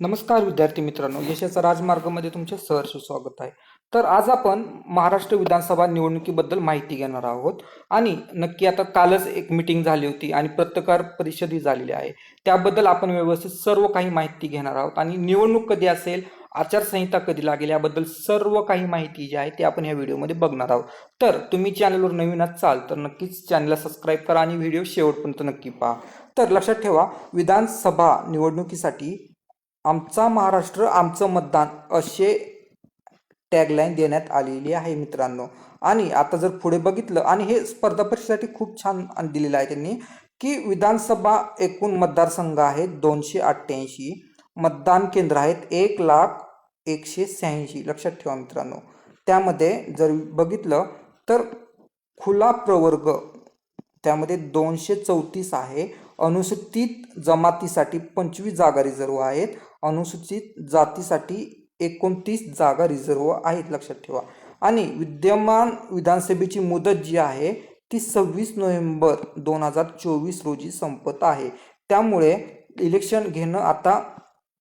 नमस्कार विद्यार्थी मित्रांनो यशाचा राजमार्गमध्ये तुमचे सहर्ष स्वागत आहे. तर आज आपण महाराष्ट्र विधानसभा निवडणुकीबद्दल माहिती घेणार आहोत आणि नक्की आता कालच एक मिटिंग झाली होती आणि पत्रकार परिषदही झालेली आहे. त्याबद्दल आपण व्यवस्थित सर्व काही माहिती घेणार आहोत आणि निवडणूक कधी असेल आचारसंहिता कधी लागेल याबद्दल सर्व काही माहिती जी आहे ती आपण या व्हिडिओमध्ये बघणार आहोत. तर तुम्ही चॅनलवर नवीन असाल तर नक्कीच चॅनलला सबस्क्राईब करा आणि व्हिडिओ शेवटपर्यंत नक्की पहा. तर लक्षात ठेवा विधानसभा निवडणुकीसाठी आमचा महाराष्ट्र आमचं मतदान असे टॅगलाईन देण्यात आलेली आहे मित्रांनो. आणि आता जर पुढे बघितलं आणि हे स्पर्धा परीक्षेसाठी खूप छान दिलेलं आहे त्यांनी की विधानसभा एकूण मतदारसंघ आहेत दोनशे अठ्ठ्याऐंशी. मतदान केंद्र आहेत एक लाख एकशे शहाऐंशी. लक्षात ठेवा मित्रांनो. त्यामध्ये जर बघितलं तर खुला प्रवर्ग त्यामध्ये दोनशे चौतीस आहे. अनुसूचित जमातीसाठी पंचवीस जागा रिझर्व आहेत. अनुसूचित जातीसाठी एकोणतीस जागा रिझर्व आहेत लक्षात ठेवा. आणि विद्यमान विधानसभेची मुदत जी आहे ती सव्वीस नोव्हेंबर दोन हजार चोवीस रोजी संपत आहे. त्यामुळे इलेक्शन घेणं आता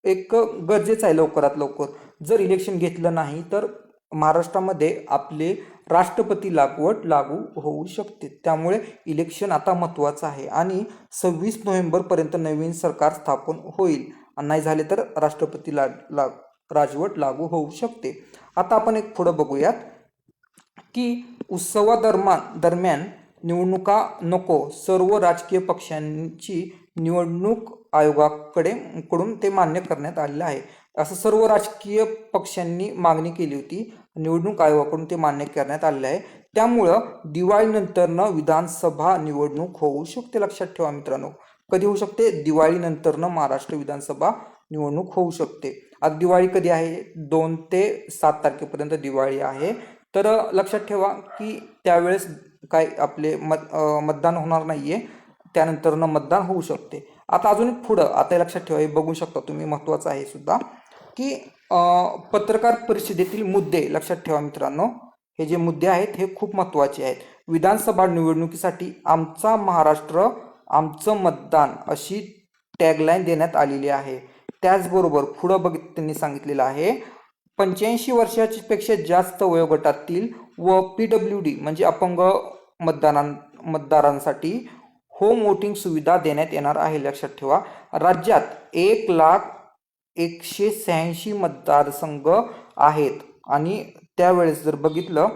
एक गरजेचं आहे लवकरात लवकर. जर इलेक्शन घेतलं नाही तर महाराष्ट्रामध्ये आपले राष्ट्रपती लागवड लागू होऊ शकते. त्यामुळे इलेक्शन आता महत्त्वाचं आहे आणि सव्वीस नोव्हेंबरपर्यंत नवीन सरकार स्थापन होईल. नाही झाले तर राष्ट्रपती ला ला राजवट लागू होऊ शकते. आता आपण एक पुढं बघूयात की उत्सवादरम्यान दरम्यान निवडणुका नको. सर्व राजकीय पक्षांची निवडणूक आयोगाकडे कडून ते मान्य करण्यात आलेलं आहे. असं सर्व राजकीय पक्षांनी मागणी केली होती. निवडणूक आयोगाकडून ते मान्य करण्यात आलेलं आहे. त्यामुळं दिवाळीनंतरनं विधानसभा निवडणूक होऊ शकते लक्षात ठेवा मित्रांनो. कधी होऊ शकते? दिवाळीनंतरनं महाराष्ट्र विधानसभा निवडणूक होऊ शकते. आता दिवाळी कधी आहे? दोन ते सात तारखेपर्यंत दिवाळी आहे. तर लक्षात ठेवा की त्यावेळेस काय आपले मत मतदान होणार नाही आहे त्यानंतरनं मतदान होऊ शकते. आता अजून एक पुढं आता लक्षात ठेवा हे बघू शकता तुम्ही महत्त्वाचं आहे सुद्धा. की पत्रकार परिषदेतील मुद्दे लक्षात ठेवा मित्रांनो. हे जे मुद्दे आहेत हे खूप महत्त्वाचे आहेत. विधानसभा निवडणुकीसाठी आमचा महाराष्ट्र आमचं मतदान अशी टॅगलाईन देण्यात आलेली आहे. त्याचबरोबर पुढं बघ त्यांनी सांगितलेलं आहे पंच्याऐंशी वर्षाची पेक्षा जास्त वयोगटातील व पी डब्ल्यू डी म्हणजे अपंग मतदारां मतदारांसाठी होम वोटिंग सुविधा देण्यात येणार आहे लक्षात ठेवा. राज्यात एक लाख एकशे शहाऐंशी मतदारसंघ आहेत. आणि त्यावेळेस जर बघितलं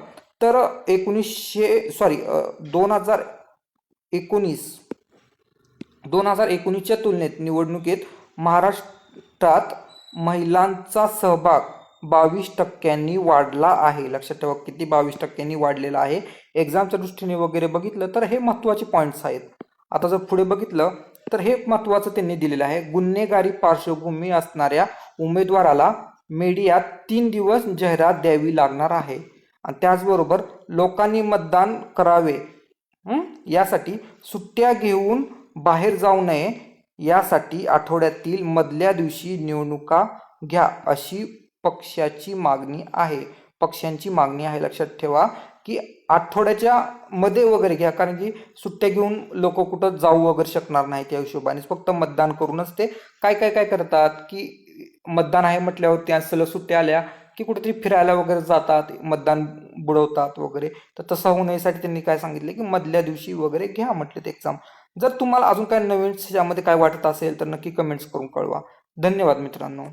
तर एकोणीसशे सॉरी दोन हजार एकोणीस दोन हजार एकोणीसच्या तुलनेत निवडणुकीत महाराष्ट्रात महिलांचा सहभाग बावीस टक्क्यांनी वाढला आहे. लक्षात ठेवा किती बावीस टक्क्यांनी वाढलेला आहे. एक्झामच्या दृष्टीने वगैरे बघितलं तर हे महत्त्वाचे पॉईंट्स आहेत. आता जर पुढे बघितलं तर हे महत्त्वाचं त्यांनी दिलेलं आहे. गुन्हेगारी पार्श्वभूमी असणाऱ्या उमेदवाराला मीडियात तीन दिवस जाहिरात द्यावी लागणार आहे. आणि त्याचबरोबर लोकांनी मतदान करावे यासाठी सुट्ट्या घेऊन बाहेर जाऊ नये यासाठी आठवड्यातील मधल्या दिवशी निवडणुका घ्या अशी पक्षाची मागणी आहे. पक्षांची मागणी आहे लक्षात ठेवा. की आठवड्याच्या मध्ये वगैरे घ्या. कारण की सुट्ट्या घेऊन लोक कुठं जाऊ वगैरे शकणार नाही त्या हिशोबाने. फक्त मतदान करूनच ते काय काय काय करतात की मतदान आहे म्हटल्यावर त्या सलग सुट्ट्या आल्या की कुठेतरी फिरायला वगैरे जातात मतदान बुडवतात वगैरे. तर तसं होऊ नयेसाठी त्यांनी काय सांगितलं की मधल्या दिवशी वगैरे घ्या म्हटले ते एक्झाम जर तुम्हाला अजून काय नवीन यामध्ये काय वाटत असेल तर नक्की कमेंट्स करून कळवा. धन्यवाद मित्रांनो.